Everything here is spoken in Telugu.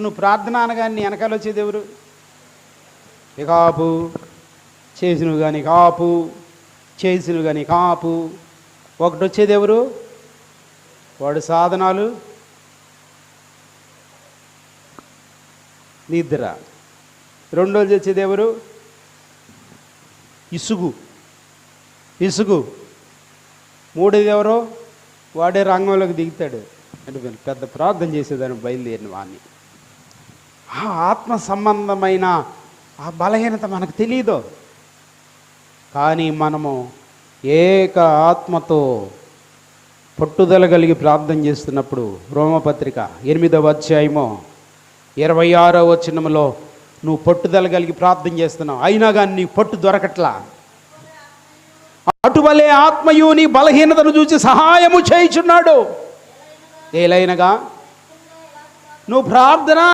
నువ్వు ప్రార్థన అనగానే వెనకాల వచ్చేది ఎవరు? ఇక ఆపు. చేసినవి కానీ కాపు చేసినవి కానీ కాపు ఒకటి వచ్చేది ఎవరు? వాడు సాధనాలు. నిద్ర. రెండోది వచ్చేది ఎవరు? ఇసుగు. ఇసుగు. మూడోది ఎవరో? వాడే రంగంలోకి దిగుతాడు. అంటే పెద్ద ప్రార్థన చేసేదాన్ని బయలుదేరిన వాడిని ఆ ఆత్మ సంబంధమైన ఆ బలహీనత మనకు తెలియదు కానీ మనము ఏక ఆత్మతో పట్టుదల కలిగి ప్రార్థన చేస్తున్నప్పుడు రోమపత్రిక ఎనిమిదవ అధ్యాయము ఇరవై ఆరో వచ్చినములో నువ్వు పట్టుదల కలిగి ప్రార్థన చేస్తున్నావు. అయినా కానీ నీ పట్టు దొరకట్లా. అటువలే ఆత్మయు నీ బలహీనతను చూసి సహాయము చేయుచున్నాడు. ఏలైనగా నువ్వు ప్రార్థన